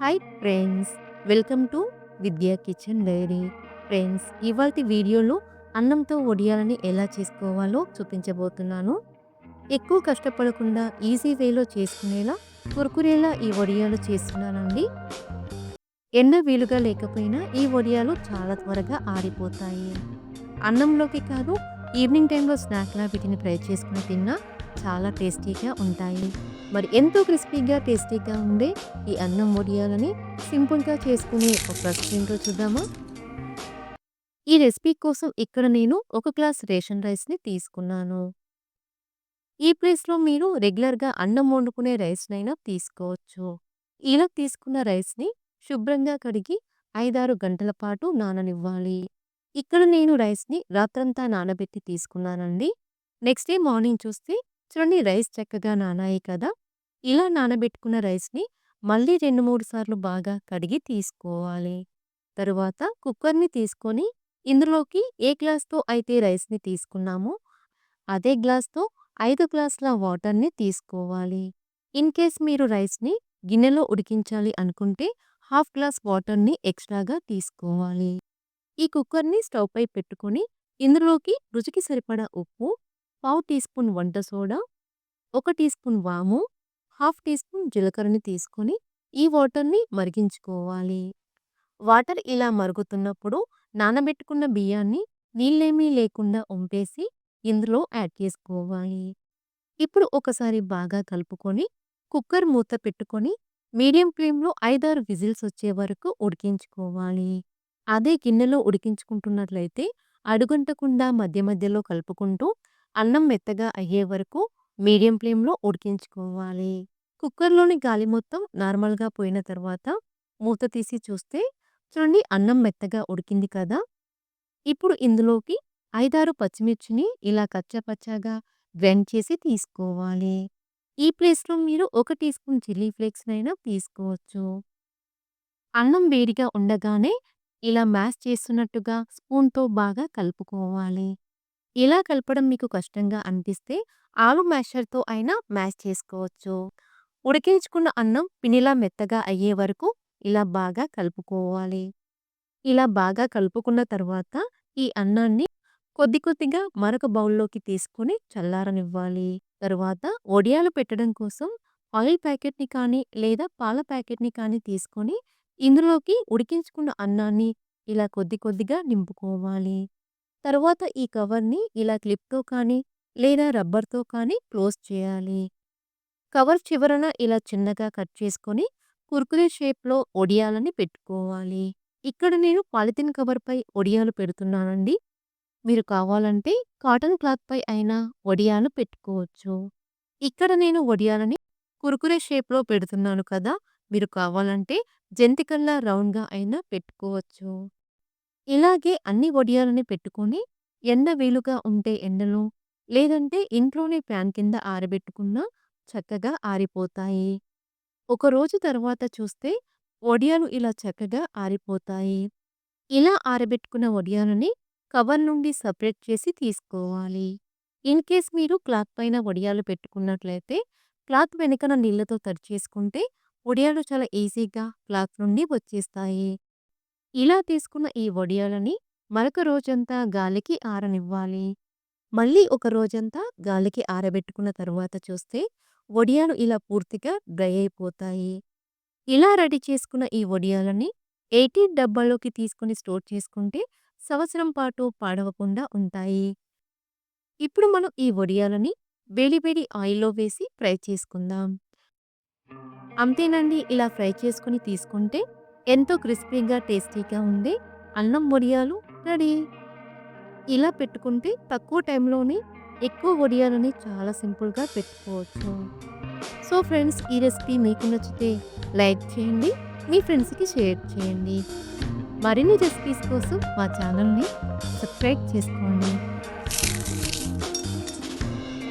Hi friends welcome to Vidya kitchen diary friends ఇవాళ వీడియోలో అన్నంతో వడియాలని ఎలా చేసుకోవాలో చూపించబోతున్నాను. ఎక్కువ కష్టపడకుండా ఈజీ వేలో చేసుకునేలా కురుకురేలా ఈ వడియాలు చేస్తున్నానండి. ఎండ వీలుగా లేకపోయినా ఈ వడియాలు చాలా త్వరగా ఆరిపోతాయి. అన్నంలోకి కాదు ఈవినింగ్ టైంలో స్నాక్లా వీటిని ఫ్రై చేసుకుని తిన్నా చాలా టేస్టీగా ఉంటాయి. మరి ఎంతో క్రిస్పీగా టేస్టీగా ఉండే ఈ అన్నం వడియాలని సింపుల్గా చేసుకునే ఒక రెసిపీ చూద్దామా? ఈ రెసిపీ కోసం ఇక్కడ నేను ఒక గ్లాస్ రేషన్ రైస్ని తీసుకున్నాను. ఈ ప్లేస్లో మీరు రెగ్యులర్గా అన్నం వండుకునే రైస్నైనా తీసుకోవచ్చు. ఇలా తీసుకున్న రైస్ని శుభ్రంగా కడిగి ఐదారు గంటల పాటు నాననివ్వాలి. ఇక్కడ నేను రైస్ని రాత్రంతా నానబెట్టి తీసుకున్నానండి. నెక్స్ట్ డే మార్నింగ్ చూస్తే చూడండి రైస్ చక్కగా నానాయి కదా! ఇలా నానబెట్టుకున్న రైస్ని మళ్ళీ రెండు మూడు సార్లు బాగా కడిగి తీసుకోవాలి. తరువాత కుక్కర్ని తీసుకొని ఇందులోకి ఏ గ్లాస్తో అయితే రైస్ని తీసుకున్నామో అదే గ్లాస్తో ఐదు గ్లాసుల వాటర్ని తీసుకోవాలి. ఇన్ కేస్ మీరు రైస్ని గిన్నెలో ఉడికించాలి అనుకుంటే హాఫ్ గ్లాస్ వాటర్ని ఎక్స్ట్రాగా తీసుకోవాలి. ఈ కుక్కర్ని స్టవ్ పై పెట్టుకొని ఇందులోకి రుచికి సరిపడా ఉప్పు పావు టీ స్పూన్ వంట సోడా ఒక టీ స్పూన్ వాము హాఫ్ టీ స్పూన్ జీలకర్రని తీసుకొని ఈ వాటర్ని మరిగించుకోవాలి. వాటర్ ఇలా మరుగుతున్నప్పుడు నానబెట్టుకున్న బియ్యాన్ని నీళ్ళేమీ లేకుండా వంపేసి ఇందులో యాడ్ చేసుకోవాలి. ఇప్పుడు ఒకసారి బాగా కలుపుకొని కుక్కర్ మూత పెట్టుకొని మీడియం ఫ్లేమ్లో ఐదారు విజిల్స్ వచ్చే వరకు ఉడికించుకోవాలి. అదే గిన్నెలో ఉడికించుకుంటున్నట్లయితే అడుగంటకుండా మధ్య మధ్యలో కలుపుకుంటూ అన్నం మెత్తగా అయ్యే వరకు మీడియం ఫ్లేమ్లో ఉడికించుకోవాలి. కుక్కర్లోని గాలి మొత్తం నార్మల్గా పోయిన తర్వాత మూత తీసి చూస్తే చూడండి అన్నం మెత్తగా ఉడికింది కదా! ఇప్పుడు ఇందులోకి ఐదారు పచ్చిమిర్చిని ఇలా కచ్చపచ్చగా గ్రైండ్ చేసి తీసుకోవాలి. ఈ ప్లేస్లో మీరు ఒక టీ స్పూన్ చిల్లీ ఫ్లేక్స్నైనా తీసుకోవచ్చు. అన్నం వేడిగా ఉండగానే ఇలా మ్యాష్ చేస్తున్నట్టుగా స్పూన్తో బాగా కలుపుకోవాలి. ఇలా కలపడం మీకు కష్టంగా అనిపిస్తే ఆలు మ్యాషర్తో అయినా మ్యాష్ చేసుకోవచ్చు. ఉడికించుకున్న అన్నం పినిలా మెత్తగా అయ్యే వరకు ఇలా బాగా కలుపుకోవాలి. ఇలా బాగా కలుపుకున్న తర్వాత ఈ అన్నాన్ని కొద్ది కొద్దిగా మరొక బౌల్లోకి తీసుకొని చల్లారనివ్వాలి. తరువాత వడియాలు పెట్టడం కోసం ఆయిల్ ప్యాకెట్ని కానీ లేదా పాల ప్యాకెట్ని కానీ తీసుకొని ఇందులోకి ఉడికించుకున్న అన్నాన్ని ఇలా కొద్ది కొద్దిగా నింపుకోవాలి. తర్వాత ఈ కవర్ని ఇలా క్లిప్తో కానీ లేదా రబ్బర్తో కానీ క్లోజ్ చేయాలి. కవర్ చివరన ఇలా చిన్నగా కట్ చేసుకొని కుర్కురే షేప్లో ఒడియాలని పెట్టుకోవాలి. ఇక్కడ నేను పాలిథిన్ కవర్పై ఒడియాలు పెడుతున్నానండి. మీరు కావాలంటే కాటన్ క్లాత్పై అయినా వడియాలు పెట్టుకోవచ్చు. ఇక్కడ నేను వడియాలని కురుకురే షేప్లో పెడుతున్నాను కదా మీరు కావాలంటే జంతికల్లా రౌండ్గా అయినా పెట్టుకోవచ్చు. ఇలాగే అన్ని వడియాలని పెట్టుకొని ఎండ వీలుగా ఉంటే ఎండలో లేదంటే ఇంట్లోనే ప్యాన్ కింద ఆరబెట్టుకున్నా చక్కగా ఆరిపోతాయి. ఒక రోజు తర్వాత చూస్తే వడియాలు ఇలా చక్కగా ఆరిపోతాయి. ఇలా ఆరబెట్టుకున్న వడియాలని కవర్ నుండి సపరేట్ చేసి తీసుకోవాలి. ఇన్ కేస్ మీరు క్లాత్ పైన వడియాలు పెట్టుకున్నట్లయితే క్లాత్ వెనుకన నీళ్ళతో తడిచేసుకుంటే వడియాలు చాలా ఈజీగా క్లాత్ నుండి వచ్చేస్తాయి. ఇలా తీసుకున్న ఈ వడియాలని మరొక రోజంతా గాలికి ఆరనివ్వాలి. మళ్ళీ ఒక రోజంతా గాలికి ఆరబెట్టుకున్న తర్వాత చూస్తే వడియాలు ఇలా పూర్తిగా డ్రై అయిపోతాయి. ఇలా రెడీ చేసుకున్న ఈ వడియాలని ఎయిటీ డబ్బాలోకి తీసుకొని స్టోర్ చేసుకుంటే సంవత్సరం పాటు పాడవకుండా ఉంటాయి. ఇప్పుడు మనం ఈ వడియాలని వేడివేడి ఆయిల్లో వేసి ఫ్రై చేసుకుందాం. అంతేనండి ఇలా ఫ్రై చేసుకుని తీసుకుంటే ఎంతో క్రిస్పీగా టేస్టీగా ఉంది అన్నం వడియాలు రెడీ. ఇలా పెట్టుకుంటే తక్కువ టైంలోనే ఎక్కువ వడియాలని చాలా సింపుల్గా పెట్టుకోవచ్చు. సో ఫ్రెండ్స్ ఈ రెసిపీ మీకు నచ్చితే లైక్ చేయండి మీ ఫ్రెండ్స్కి షేర్ చేయండి. మరిన్ని రెసిపీస్ కోసం మా ఛానల్ని సబ్స్క్రైబ్ చేసుకోండి.